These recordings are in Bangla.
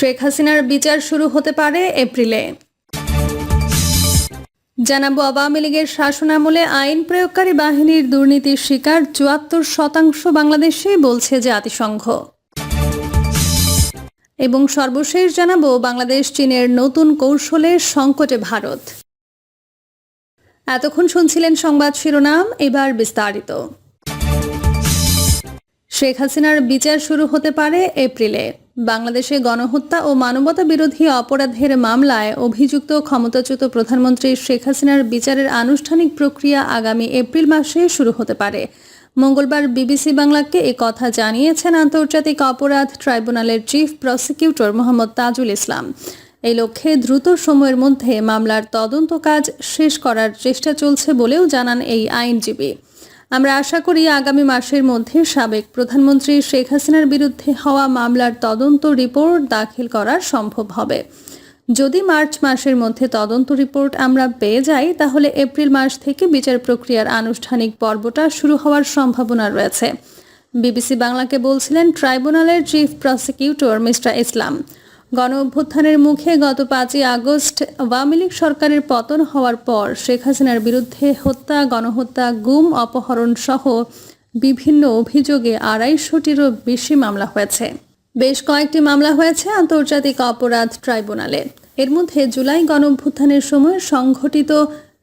শেখ হাসিনার বিচার শুরু হতে পারে এপ্রিলে। জানাব, আওয়ামী লীগের শাসনামলে আইন প্রয়োগকারী বাহিনীর দুর্নীতির শিকার চুয়াত্তর শতাংশ বাংলাদেশে বলছে জাতিসংঘ। এবং সর্বশেষ জানাব, বাংলাদেশ চীনের নতুন কৌশলের সংকটে ভারত। এতক্ষণ শুনছিলেন সংবাদ শিরোনাম, এবার বিস্তারিত। শেখ হাসিনার বিচার শুরু হতে পারে এপ্রিলে। বাংলাদেশে গণহত্যা ও মানবতা বিরোধী অপরাধের মামলায় অভিযুক্ত ক্ষমতাচ্যুত প্রধানমন্ত্রী শেখ হাসিনার বিচারের আনুষ্ঠানিক প্রক্রিয়া আগামী এপ্রিল মাসে শুরু হতে পারে। মঙ্গলবার বিবিসি বাংলাকে এ কথা জানিয়েছেন আন্তর্জাতিক অপরাধ ট্রাইব্যুনালের চিফ প্রসিকিউটর মোহাম্মদ তাজুল ইসলাম। এই লক্ষ্যে দ্রুত সময়ের মধ্যে মামলার তদন্ত কাজ শেষ করার চেষ্টা চলছে বলেও জানান এই আইনজীবী। আমরা আশা করি আগামী মাসের মধ্যে সাবেক প্রধানমন্ত্রী শেখ হাসিনার বিরুদ্ধে হওয়া মামলার তদন্ত রিপোর্ট দাখিল করা সম্ভব হবে। যদি মার্চ মাসের মধ্যে তদন্ত রিপোর্ট আমরা পেয়ে যাই, তাহলে এপ্রিল মাস থেকে বিচার প্রক্রিয়ার আনুষ্ঠানিক পর্বটা শুরু হওয়ার সম্ভাবনা রয়েছে। বিবিসি বাংলাকে বলছিলেন, ট্রাইব্যুনালের চিফ প্রসিকিউটর মিস্টার ইসলাম। গণ অভ্যুত্থানের মুখে গত পাঁচই আগস্ট আওয়ামী লীগ সরকারের পতন হওয়ার পর শেখ হাসিনার বিরুদ্ধে হত্যা, গণহত্যা, গুম, অপহরণ সহ বিভিন্ন অভিযোগে আড়াইশোটিরও বেশি মামলা হয়েছে। বেশ কয়েকটি মামলা হয়েছে আন্তর্জাতিক অপরাধ ট্রাইব্যুনালে। এর মধ্যে জুলাই গণ অভ্যুত্থানের সময় সংঘটিত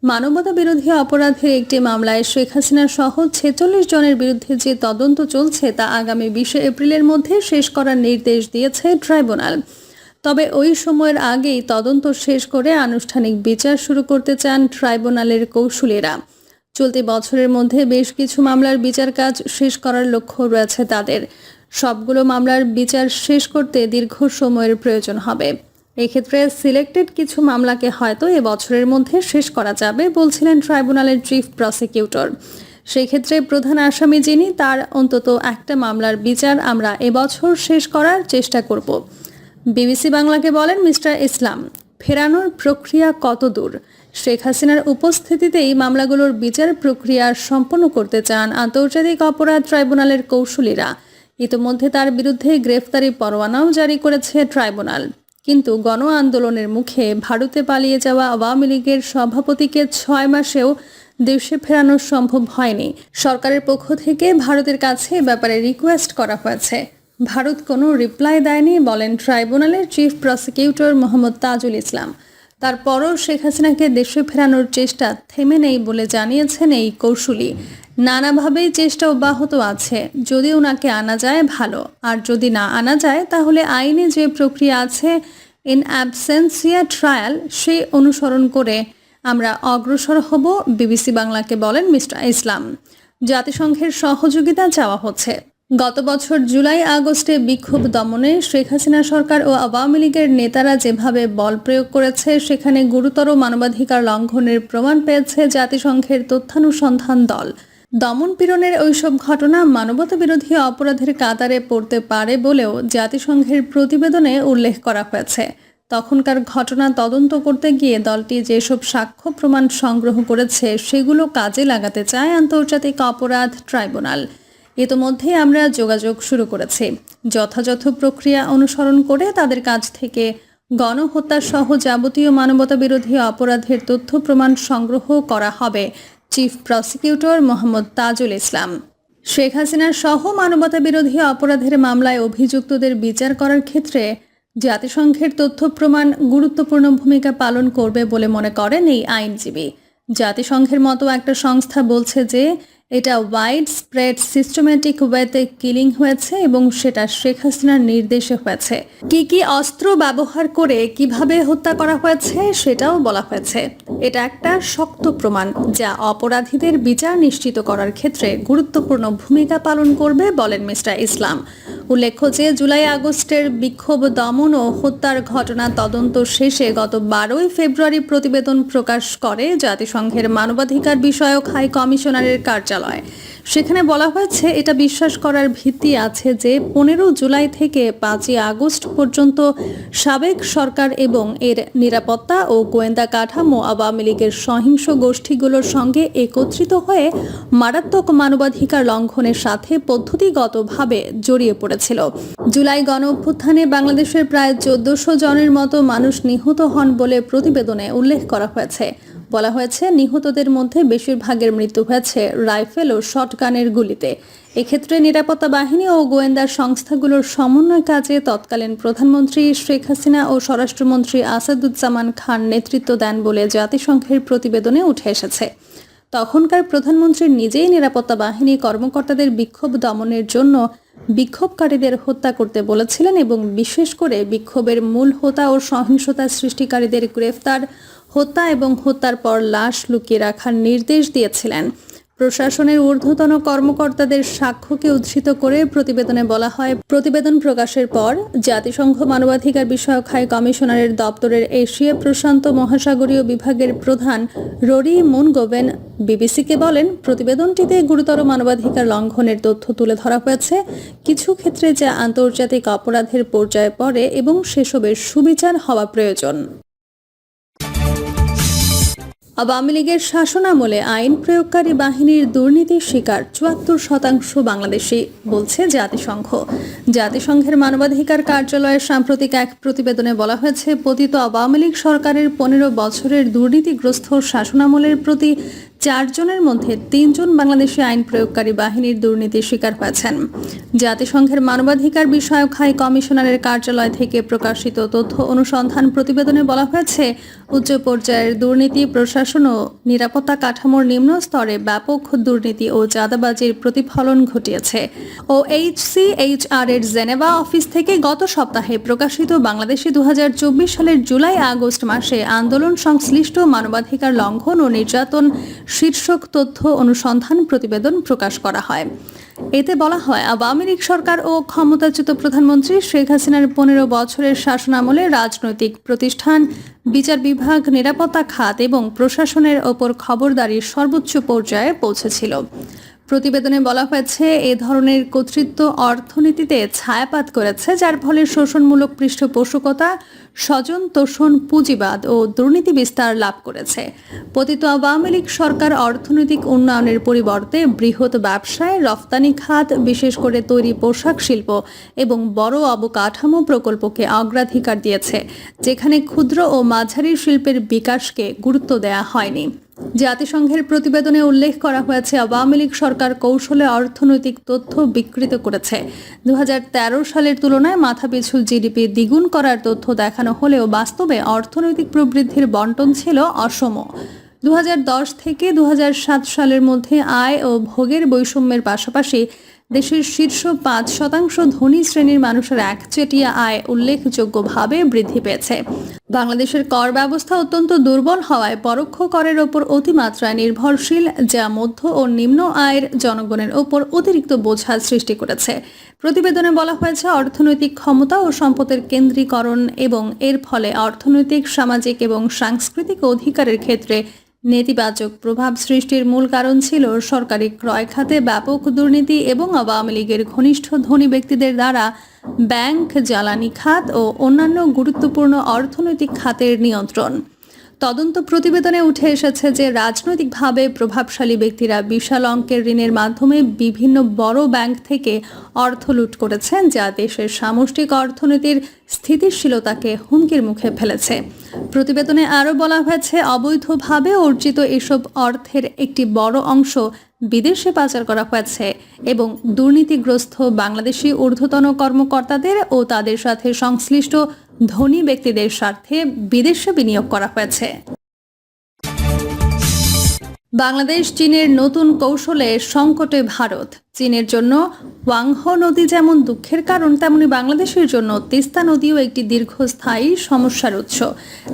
মানবতা বিরোধী অপরাধের একটি মামলায় শেখ হাসিনা সহ ছেচল্লিশ জনের বিরুদ্ধে যে তদন্ত চলছে তা আগামী বিশে এপ্রিলের মধ্যে শেষ করার নির্দেশ দিয়েছে ট্রাইব্যুনাল। তবে ওই সময়ের আগেই তদন্ত শেষ করে আনুষ্ঠানিক বিচার শুরু করতে চান ট্রাইব্যুনালের কৌশলীরা চলতি বছরের মধ্যে বেশ কিছু মামলার বিচার কাজ শেষ করার লক্ষ্য রয়েছে তাদের। সবগুলো মামলার বিচার শেষ করতে দীর্ঘ সময়ের প্রয়োজন হবে। এক্ষেত্রে সিলেক্টেড কিছু মামলাকে হয়তো এ বছরের মধ্যে শেষ করা যাবে বলছিলেন ট্রাইব্যুনালের চিফ প্রসিকিউটর। সেক্ষেত্রে প্রধান আসামি যিনি, তার অন্তত একটা মামলার বিচার আমরা এবছর শেষ করার চেষ্টা করব। বিবিসি বাংলাকে বলেন মিস্টার ইসলাম, ফেরানোর প্রক্রিয়া কত দূর? শেখ হাসিনার উপস্থিতিতেই মামলাগুলোর বিচার প্রক্রিয়া সম্পন্ন করতে চান আন্তর্জাতিক অপরাধ ট্রাইব্যুনালের কৌশলীরা। ইতোমধ্যে তার বিরুদ্ধে গ্রেফতারি পরোয়ানাও জারি করেছে ট্রাইব্যুনাল। কিন্তু গণ আন্দোলনের মুখে ভারতে পালিয়ে যাওয়া আওয়ামী লীগের সভাপতিকে ছয় মাসেও দেশে ফেরানো সম্ভব হয়নি। সরকারের পক্ষ থেকে ভারতের কাছে ব্যাপারে রিকোয়েস্ট করা হয়েছে। ভারত কোনো রিপ্লাই দেয়নি, বলেন ট্রাইব্যুনালের চিফ প্রসিকিউটর মোহাম্মদ তাজুল ইসলাম। তারপরও শেখ হাসিনাকে দেশে ফেরানোর চেষ্টা থেমে নেই বলে জানিয়েছেন এই কৌশলী নানাভাবেই চেষ্টা অব্যাহত আছে, যদি ওনাকে আনা যায় ভালো, আর যদি না আনা যায়, তাহলে আইনে যে প্রক্রিয়া আছে ইন অ্যাবসেন্সিয়া ট্রায়াল সেই অনুসরণ করে আমরা অগ্রসর হব, বিবিসি বাংলাকে বলেন মিস্টার ইসলাম। জাতিসংঘের সহযোগিতা চাওয়া হচ্ছে। গত বছর জুলাই, আগস্টে বিক্ষোভ দমনে শেখ হাসিনা সরকার ও আওয়ামী লীগের নেতারা যেভাবে বল প্রয়োগ করেছে, সেখানে গুরুতর মানবাধিকার লঙ্ঘনের প্রমাণ পেয়েছে জাতিসংঘের তথ্যানুসন্ধান দল। দমন পীড়নের ওইসব ঘটনা মানবতা বিরোধী অপরাধের কাতারে পড়তে পারে বলেও জাতিসংঘের প্রতিবেদনে উল্লেখ করা হয়েছে। তখনকার ঘটনা তদন্ত করতে গিয়ে দলটি যেসব সাক্ষ্য প্রমাণ সংগ্রহ করেছে, সেগুলো কাজে লাগাতে চায় আন্তর্জাতিক অপরাধ ট্রাইব্যুনাল। ইতোমধ্যে আমরা যোগাযোগ শুরু করেছি। যথাযথ প্রক্রিয়া অনুসরণ করে তাদের কাছ থেকে গণহত্যা সহ যাবতীয় মানবতা বিরোধী অপরাধের তথ্য প্রমাণ সংগ্রহ করা হবে চিফ প্রসিকিউটর মোহাম্মদ তাজুল ইসলাম। শেখ হাসিনার সহ মানবতা বিরোধী অপরাধের মামলায় অভিযুক্তদের বিচার করার ক্ষেত্রে জাতিসংঘের তথ্য প্রমাণ গুরুত্বপূর্ণ ভূমিকা পালন করবে বলে মনে করেন এই আইনজীবী। জাতিসংঘের মতো একটা সংস্থা বলছে যে এটা ওয়াইড স্প্রেড সিস্টেমেটিক ওয়েতে কিলিং হয়েছে এবং সেটা শেখ হাসিনার নির্দেশে হয়েছে। কি কি অস্ত্র ব্যবহার করে কীভাবে হত্যা করা হয়েছে সেটাও বলা হয়েছে। এটা একটা শক্ত প্রমাণ যা অপরাধীদের বিচার নিশ্চিত করার ক্ষেত্রে গুরুত্বপূর্ণ ভূমিকা পালন করবে বলেন মিস্টার ইসলাম। উল্লেখ্য যে জুলাই আগস্টের বিক্ষোভ, দমন ও হত্যার ঘটনা তদন্ত শেষে গত বারোই ফেব্রুয়ারি প্রতিবেদন প্রকাশ করে জাতিসংঘের মানবাধিকার বিষয়ক হাই কমিশনারের কার্যালয়। সেখানে বলা হয়েছে, এটা বিশ্বাস করার ভিত্তি আছে যে পনেরো জুলাই থেকে পাঁচই আগস্ট পর্যন্ত সাবেক সরকার এবং এর নিরাপত্তা ও গোয়েন্দা কাঠামো আওয়ামী লীগের সহিংস গোষ্ঠীগুলোর সঙ্গে একত্রিত হয়ে মারাত্মক মানবাধিকার লঙ্ঘনের সাথে পদ্ধতিগতভাবে জড়িয়ে পড়েছিল। জুলাই গণ অভ্যুত্থানে বাংলাদেশের প্রায় চোদ্দশো জনের মতো মানুষ নিহত হন বলে প্রতিবেদনে উল্লেখ করা হয়েছে। বলা হয়েছে, নিহতদের মধ্যে বেশিরভাগের মৃত্যু হয়েছে রাইফেল ও শটগানের গুলিতে। এক্ষেত্রে নিরাপত্তা বাহিনী ও গোয়েন্দা সংস্থাগুলোর সমন্বয় কাজে তৎকালীন প্রধানমন্ত্রী শেখ হাসিনা ও স্বরাষ্ট্রমন্ত্রী আসাদুজ্জামান খান নেতৃত্ব দেন বলে জাতিসংঘের প্রতিবেদনে উঠে এসেছে। তখনকার প্রধানমন্ত্রী নিজেই নিরাপত্তা বাহিনী কর্মকর্তাদের বিক্ষোভ দমনের জন্য বিক্ষোভকারীদের হত্যা করতে বলেছিলেন এবং বিশেষ করে বিক্ষোভের মূল হোতা ও সহিংসতা সৃষ্টিকারীদের গ্রেফতার হত্যা এবং হত্যার পর লাশ লুকিয়ে রাখার নির্দেশ দিয়েছিলেন। প্রশাসনের ঊর্ধ্বতন কর্মকর্তাদের সাক্ষ্যকে উদ্ধৃত করে প্রতিবেদনে বলা হয়, প্রতিবেদন প্রকাশের পর জাতিসংঘ মানবাধিকার বিষয়ক হাই কমিশনারের দপ্তরের এশিয়া প্রশান্ত মহাসাগরীয় বিভাগের প্রধান ররি মুনগোভেন বিবিসিকে বলেন, প্রতিবেদনটিতে গুরুতর মানবাধিকার লঙ্ঘনের তথ্য তুলে ধরা হয়েছে। কিছু ক্ষেত্রে যা আন্তর্জাতিক অপরাধের পর্যায়ে পড়ে এবং সেসবের সুবিচার হওয়া প্রয়োজন। আওয়ামী লীগের শাসনামলে আইন প্রয়োগকারী বাহিনীর দুর্নীতির শিকার চুয়াত্তর শতাংশ বাংলাদেশি, বলছে জাতিসংঘ। জাতিসংঘের মানবাধিকার কার্যালয়ের সাম্প্রতিক এক প্রতিবেদনে বলা হয়েছে, পতিত আওয়ামী লীগ সরকারের পনেরো বছরের দুর্নীতিগ্রস্ত শাসনামলের প্রতি চারজনের মধ্যে তিনজন বাংলাদেশি আইন প্রয়োগকারী বাহিনীর দুর্নীতির শিকার হয়েছেন। জাতিসংঘের মানবাধিকার বিষয়ক হাই কমিশনারের কার্যালয় থেকে প্রকাশিত তথ্য অনুসন্ধান প্রতিবেদনে বলা হয়েছে, উচ্চ পর্যায়ের দুর্নীতি, প্রশাসন ও নিরাপত্তা কাঠামোর নিম্ন স্তরে ব্যাপক দুর্নীতি ও চাঁদাবাজির প্রতিফলন ঘটিয়েছে। ও এইচসিএইচআর এর জেনেভা অফিস থেকে গত সপ্তাহে প্রকাশিত বাংলাদেশে দু হাজার চব্বিশ সালের জুলাই আগস্ট মাসে আন্দোলন সংশ্লিষ্ট মানবাধিকার লঙ্ঘন ও নির্যাতন শীর্ষক তথ্য অনুসন্ধান প্রতিবেদন প্রকাশ করা হয়। এতে বলা হয়, আওয়ামী লীগ সরকার ও ক্ষমতাচ্যুত প্রধানমন্ত্রী শেখ হাসিনার পনেরো বছরের শাসনামলে রাজনৈতিক প্রতিষ্ঠান, বিচার বিভাগ, নিরাপত্তা খাত এবং প্রশাসনের ওপর খবরদারির সর্বোচ্চ পর্যায়ে পৌঁছেছিল। প্রতিবেদনে বলা হয়েছে, এ ধরনের কর্তৃত্ব অর্থনীতিতে ছায়াপাত করেছে, যার ফলে শোষণমূলক পৃষ্ঠপোষকতা, স্বজন তোষণ, পুঁজিবাদ ও দুর্নীতি বিস্তার লাভ করেছে। পতিত আওয়ামী লীগ সরকার অর্থনৈতিক উন্নয়নের পরিবর্তে বৃহৎ ব্যবসায় রফতানি খাত, বিশেষ করে তৈরি পোশাক শিল্প এবং বড় অবকাঠামো প্রকল্পকে অগ্রাধিকার দিয়েছে, যেখানে ক্ষুদ্র ও মাঝারি শিল্পের বিকাশকে গুরুত্ব দেওয়া হয়নি। জাতিসংঘের প্রতিবেদনে উল্লেখ করা হয়েছে, আওয়ামী লীগ সরকার কৌশলে অর্থনৈতিক তথ্য বিকৃত করেছে। দু হাজার তেরো সালের তুলনায় মাথাপিছু জিডিপি দ্বিগুণ করার তথ্য দেখানো হলেও বাস্তবে অর্থনৈতিক প্রবৃদ্ধির বন্টন ছিল অসম। দু হাজার দশ থেকে দু হাজার সাত সালের মধ্যে আয় ও ভোগের বৈষম্যের পাশাপাশি দেশের শীর্ষ পাঁচ শতাংশ ধনী শ্রেণির মানুষের একচেটিয়া আয় উল্লেখযোগ্যভাবে বৃদ্ধি পেয়েছে। বাংলাদেশের কর ব্যবস্থা অত্যন্ত দুর্বল হওয়ায় পরোক্ষ করের ওপর অতিমাত্রায় নির্ভরশীল, যা মধ্য ও নিম্ন আয়ের জনগণের ওপর অতিরিক্ত বোঝা সৃষ্টি করেছে। প্রতিবেদনে বলা হয়েছে, অর্থনৈতিক ক্ষমতা ও সম্পদের কেন্দ্রীকরণ এবং এর ফলে অর্থনৈতিক, সামাজিক এবং সাংস্কৃতিক অধিকারের ক্ষেত্রে নেতিবাচক প্রভাব সৃষ্টির মূল কারণ ছিল সরকারি ক্রয় খাতে ব্যাপক দুর্নীতি এবং আওয়ামী লীগের ঘনিষ্ঠ ধনী ব্যক্তিদের দ্বারা ব্যাংক, জ্বালানি খাত ও অন্যান্য গুরুত্বপূর্ণ অর্থনৈতিক খাতের নিয়ন্ত্রণ। তদন্ত প্রতিবেদনে উঠে এসেছে যে রাজনৈতিকভাবে প্রভাবশালী ব্যক্তিরা বিশাল অঙ্কের ঋণের মাধ্যমে বিভিন্ন বড় ব্যাংক থেকে অর্থ লুট করেছেন, যা দেশের সামষ্টিক অর্থনীতির স্থিতিশীলতাকে হুমকির মুখে ফেলেছে। প্রতিবেদনে আরও বলা হয়েছে, অবৈধভাবে অর্জিত এসব অর্থের একটি বড় অংশ বিদেশে পাচার করা হয়েছে এবং দুর্নীতিগ্রস্ত বাংলাদেশি ঊর্ধ্বতন কর্মকর্তাদের ও তাদের সাথে সংশ্লিষ্ট ধনী ব্যক্তিদের স্বার্থে বিদেশে বিনিয়োগ করা হয়েছে। বাংলাদেশ চীনের নতুন কৌশলে সংকটে ভারত। চীনের জন্য ওয়াংহ নদী যেমন দুঃখের কারণ, তেমনি বাংলাদেশের জন্য তিস্তা নদীও একটি দীর্ঘস্থায়ী সমস্যার উৎস।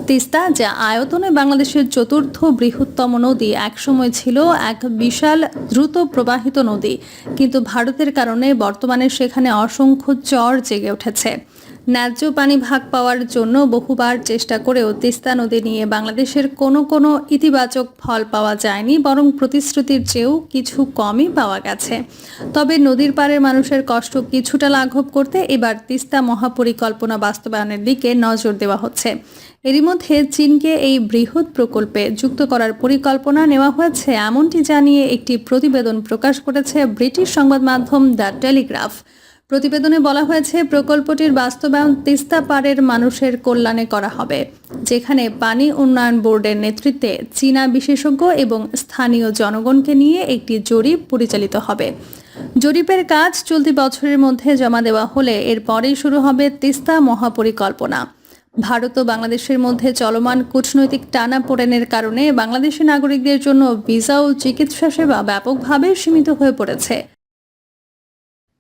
তিস্তা, যা আয়তনে বাংলাদেশের চতুর্থ বৃহত্তম নদী, একসময় ছিল এক বিশাল দ্রুত প্রবাহিত নদী, কিন্তু ভারতের কারণে বর্তমানে সেখানে অসংখ্য চর জেগে উঠেছে। ন্যায্য পানি ভাগ পাওয়ার জন্য বহুবার চেষ্টা করেও তিস্তা নদী নিয়ে বাংলাদেশের কোনো কোনো ইতিবাচক ফল পাওয়া যায়নি, বরং প্রতিশ্রুতির চেয়েও কিছু কমই পাওয়া গেছে। তবে নদীর পাড়ের মানুষের কষ্ট কিছুটা লাঘব করতে এবার তিস্তা মহাপরিকল্পনা বাস্তবায়নের দিকে নজর দেওয়া হচ্ছে। এরই মধ্যে চীনকে এই বৃহৎ প্রকল্পে যুক্ত করার পরিকল্পনা নেওয়া হয়েছে, এমনটি জানিয়ে একটি প্রতিবেদন প্রকাশ করেছে ব্রিটিশ সংবাদ মাধ্যম দ্য টেলিগ্রাফ। প্রতিবেদনে বলা হয়েছে, প্রকল্পটির বাস্তবায়ন তিস্তা পাড়ের মানুষের কল্যাণে করা হবে, যেখানে পানি উন্নয়ন বোর্ডের নেতৃত্বে চীনা বিশেষজ্ঞ এবং স্থানীয় জনগণকে নিয়ে একটি জরিপ পরিচালিত হবে। জরিপের কাজ চলতি বছরের মধ্যে জমা দেওয়া হলে এরপরেই শুরু হবে তিস্তা মহাপরিকল্পনা। ভারত ও বাংলাদেশের মধ্যে চলমান কূটনৈতিক টানা টানাপোড়েনের কারণে বাংলাদেশি নাগরিকদের জন্য ভিসা ও চিকিৎসা সেবা ব্যাপকভাবে সীমিত হয়ে পড়েছে।